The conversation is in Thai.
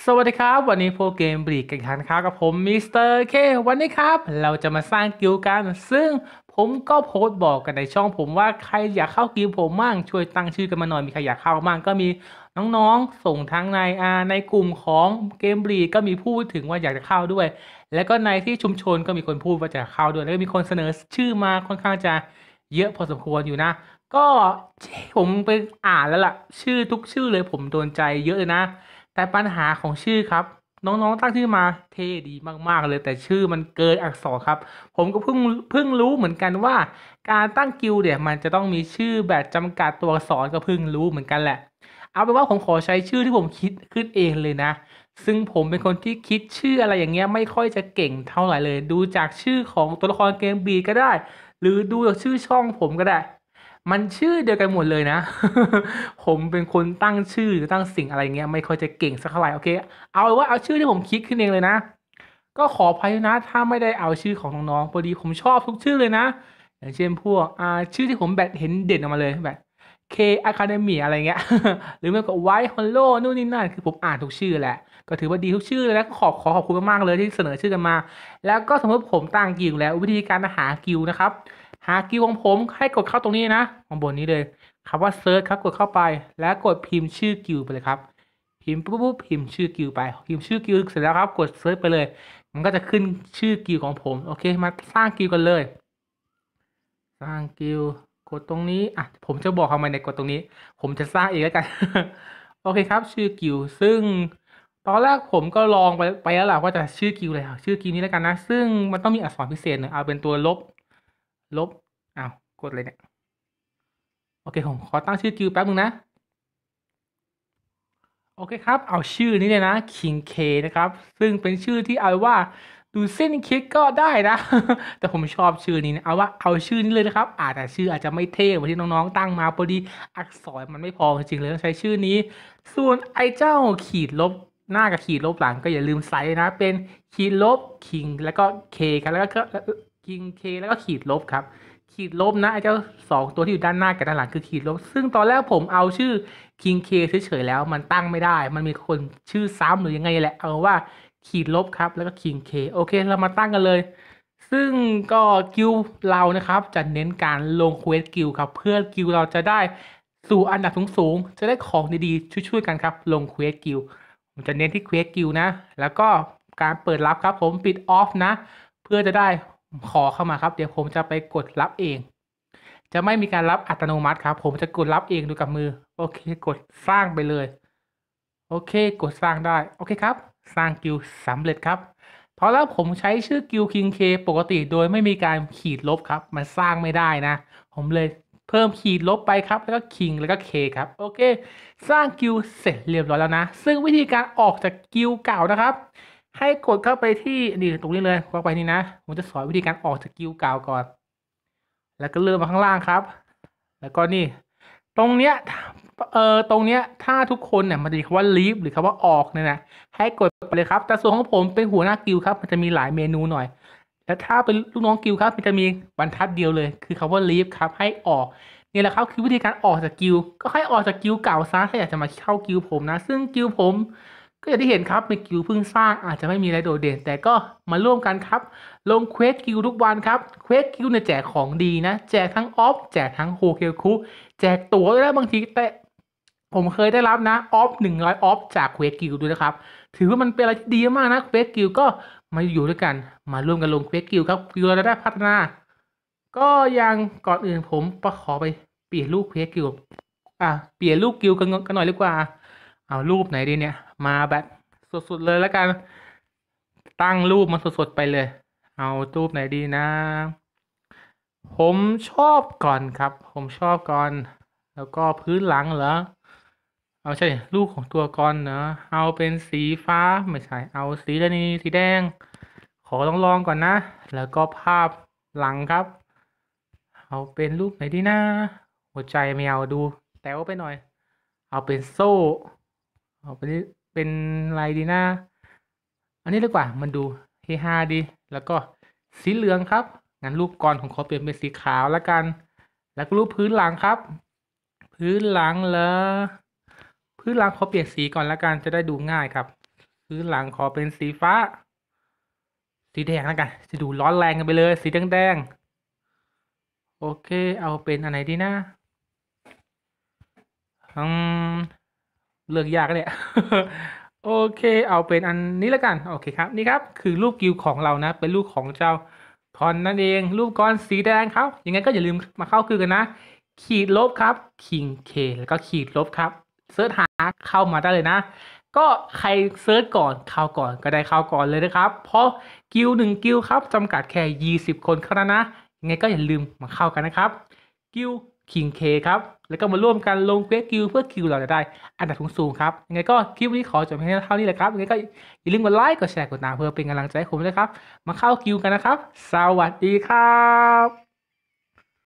สวัสดีครับ วันนี้โปรเกมบรีกกันครับครับกับผมมิสเตอร์เควันนี้ครับ เราจะมาสร้างกิลกัน ซึ่งผมก็โพสต์บอกกันในช่องผมว่าใครอยากเข้ากิลผมมั่งช่วยตั้งชื่อกันมาหน่อยมีใครอยากเข้ามั่งก็มีน้องๆ ส่งทั้งในอ่าในกลุ่มของเกมบรีก็มีพูดถึงว่าอยากจะเข้าด้วย แล้วก็ในที่ชุมชนก็มีคนพูดว่าจะเข้าด้วย แล้วก็มีคนเสนอชื่อมาค่อนข้างจะเยอะพอสมควรอยู่นะ ก็ผมไปอ่านแล้วล่ะ ชื่อทุกชื่อเลยผมโดนใจเยอะเลยนะ แต่ปัญหาของชื่อครับน้องๆตั้งชื่อมาเท่ดีมากๆเลย แต่ชื่อมันเกินอักษรครับ ผมก็เพิ่งเพิ่งรู้เหมือนกันว่า การตั้งกิลด์เนี่ยมันจะต้องมีชื่อแบบจำกัดตัวอักษรก็เพิ่งรู้เหมือนกันแหละ เอาเป็นว่าผมขอใช้ชื่อที่ผมคิดขึ้นเองเลยนะ ซึ่งผมเป็นคนที่คิดชื่ออะไรอย่างเงี้ยไม่ค่อยจะเก่งเท่าไหร่เลย ดูจากชื่อของตัวละครเกมบีก็ได้ หรือดูจากชื่อช่องผมก็ได้ มันชื่อเดียวกันหมดเลยนะ ผมเป็นคนตั้งชื่อหรือตั้งสิ่งอะไรเงี้ยไม่ค่อยจะเก่งสักเท่าไหร่โอเค เอาว่าเอาชื่อที่ผมคิดขึ้นเองเลยนะ ก็ขออภัยนะถ้าไม่ได้เอาชื่อของน้องๆพอดีผมชอบทุกชื่อเลยนะ อย่างเช่นพวกอ่าชื่อที่ผมแบบเห็นเด่นออกมาเลยแบบ K Academy อะไรเงี้ย หรือไม่ก็ White Hollow นู่นนี่นั่น คือผมอ่านทุกชื่อแหละ ก็ถือว่าดีทุกชื่อเลยแล้วก็ขอบขอขอบคุณมากๆเลยที่เสนอชื่อกันมา แล้วก็สมมติผมตั้งกิลด์แล้ววิธีการหากิลด์นะครับ หากิลด์ของผมให้กดเข้าตรงนี้นะข้างบนนี้เลยคำว่าเซิร์ชครับกดเข้าไป แล้วกดพิมพ์ชื่อกิลด์ไปเลยครับ พิมพ์ปุ๊บปุ๊บพิมพ์ชื่อกิลด์ไป พิมพ์ชื่อกิลด์เสร็จแล้วครับ กดเซิร์ชไปเลย มันก็จะขึ้นชื่อกิลด์ของผมโอเคมาสร้างกิลด์กันเลย สร้างกิลด์กดตรงนี้อะผมจะบอกทำไมในกดตรงนี้ ผมจะสร้างเองแล้วกันโอเคครับ ชื่อกิลด์ซึ่งตอนแรกผมก็ลองไปไปแล้วแหละว่าจะชื่อกิลด์อะไรอะชื่อกิลด์นี้แล้วกันนะ ซึ่งมันต้องมีอักษรพิเศษหน่อยเอาเป็นตัวลบ ลบอ้าวกดเลยเนี่ย โอเค ผมขอตั้งชื่อกิลด์แป๊บนึงนะ โอเคครับ เอาชื่อนี้เลยนะ King K นะครับ ซึ่งเป็นชื่อที่เอาว่าดูเส้นคิดก็ได้นะ แต่ผมชอบชื่อนี้นะเอาว่าเอาชื่อนี้เลยนะครับ อาจจะชื่ออาจจะไม่เท่เหมือนที่น้องๆตั้งมาพอดีอักษรมันไม่พอจริงๆเลยต้องใช้ชื่อนี้ ส่วนไอ้เจ้าขีดลบหน้ากับขีดลบหลังก็อย่าลืมใส่นะ เป็นขีดลบ King แล้วก็ K ครับแล้วก็ King K แล้วก็ขีดลบครับขีดลบนะไอ้เจ้าสองตัวที่อยู่ด้านหน้ากับด้านหลังคือขีดลบ ซึ่งตอนแรกผมเอาชื่อ King K เฉยๆแล้วมันตั้งไม่ได้ มันมีคนชื่อซ้ำหรือยังไงแหละเอาว่าขีดลบครับแล้วก็ King K โอเคเรามาตั้งกันเลย ซึ่งก็กิลเรานะครับจะเน้นการลงเควสกิลครับ เพื่อกิลเราจะได้สู่อันดับสูงๆจะได้ของดีๆช่วยๆกันครับ ลงเควสกิลผมจะเน้นที่เควสกิลนะ แล้วก็การเปิดรับครับผมปิดออฟนะ เพื่อจะได้ ขอเข้ามาครับ เดี๋ยวผมจะไปกดรับเอง จะไม่มีการรับอัตโนมัติครับ ผมจะกดรับเองดูกับมือ โอเค กดสร้างไปเลย โอเค กดสร้างได้ โอเคครับ สร้างกิลสำเร็จครับเพราะแล้วผมใช้ชื่อกิลคิงเคปกติโดยไม่มีการขีดลบครับ มันสร้างไม่ได้นะ ผมเลยเพิ่มขีดลบไปครับ แล้วก็คิงแล้วก็เคครับ โอเค สร้างกิลเสร็จเรียบร้อยแล้วนะ ซึ่งวิธีการออกจากกิลเก่านะครับ ให้กดเข้าไปที่นี่ตรงนี้เลยเข้าไปนี่นะผมจะสอนวิธีการออกจากกิลเก่าก่อน แล้วก็เลื่อนมาข้างล่างครับ แล้วก็นี่ ตรงเนี้ยเอ่อตรงเนี้ยถ้าทุกคนเนี่ยมันจะมีคำว่า leave หรือคำว่าออกเนี่ยนะให้กดไปเลยครับ แต่ส่วนของผมเป็นหัวหน้ากิลครับ มันจะมีหลายเมนูหน่อย แล้วถ้าเป็นลูกน้องกิลครับ มันจะมีบรรทัดเดียวเลย คือคำว่า leave ครับ ให้ออกนี่แหละครับคือวิธีการออกจากกิลก็ให้ออกจากกิลเก่าซะถ้าอยากจะมาเข้ากิลผมนะ ซึ่งกิลผม ก็อย่างที่เห็นครับเป็นกิลเพิ่งสร้างอาจจะไม่มีอะไรโดดเด่น แต่ก็มาร่วมกันครับ ลงเควสกิลทุกวันครับเควสกิลเนี่ยแจกของดีนะ แจกทั้งออฟแจกทั้งโฮเคคุแจกตั๋วด้วยนะบางทีแต่ผมเคยได้รับนะออฟหนึ่งร้อยออฟจากเควสกิลด้วยนะครับ ถือว่ามันเป็นอะไรที่ดีมากนะเควสกิลก็มาอยู่ด้วยกัน มาร่วมกันลงเควสกิลครับกิลเราจะได้พัฒนา ก็ยังก่อนอื่นผมประขอไปเปลี่ยนรูปเควสกิลอะเปลี่ยนรูปกิลกันกันหน่อยดีกว่า เอารูปไหนดีเนี่ย มาแบบสดๆเลยแล้วกัน ตั้งรูปมันสดๆไปเลย เอารูปไหนดีนะ ผมชอบก่อนครับ ผมชอบก่อน แล้วก็พื้นหลังเหรอเอาใช่รูปของตัวก่อนเนอะเอาเป็นสีฟ้าไม่ใช่เอาสีแดงสีแดง ขอต้องลองก่อนนะ แล้วก็ภาพหลังครับ เอาเป็นรูปไหนดีนะหัวใจไม่เอาดูแต่ว่าไปหน่อย เอาเป็นโซ่ เอาเป็นเป็นอะไรดีนะอันนี้ดีกว่ามันดูเฮฮาดี แล้วก็สีเหลืองครับ งั้นรูปก่อนผมขอเปลี่ยนเป็นสีขาวแล้วกัน แล้วก็รูปพื้นหลังครับ พื้นหลังเหรอพื้นหลังขอเปลี่ยนสีก่อนแล้วกันจะได้ดูง่ายครับ พื้นหลังขอเป็นสีฟ้า สีแดงแล้วกัน จะดูร้อนแรงกันไปเลย สีแดงแดงๆโอเค เอาเป็นอันไหนดีนะอืม เลือกยากเนี่ยโอเค เอาเป็นอันนี้แล้วกัน โอเคครับ นี่ครับ คือรูปกิวของเรานะ เป็นรูปของเจ้าทอนนั่นเอง รูปก้อนสีแดงครับ ยังไงก็อย่าลืมมาเข้าคือกันนะ ขีดลบครับ king k แล้วก็ขีดลบครับ เสิร์ชหาเข้ามาได้เลยนะ ก็ใครเซิร์ชก่อนเข้าก่อนก็ได้เข้าก่อนเลยนะครับ เพราะกิวหนึ่งกิวครับจำกัดแค่ 20 คนเท่านั้นนะ ยังไงก็อย่าลืมมาเข้ากันนะครับ กิว คิงเคครับ แล้วก็มาร่วมกันลงเควสกิวเพื่อคิวเราจะได้อันดับสูงๆครับยังไงก็คลิปนี้ขอจบเพียงเท่านี้แหละครับยังไงก็อย่าลืมกดไลค์กดแชร์กดติดตามเพื่อเป็นกำลังใจให้ผมด้วยครับ มาเข้าคิวกันนะครับ สวัสดีครับ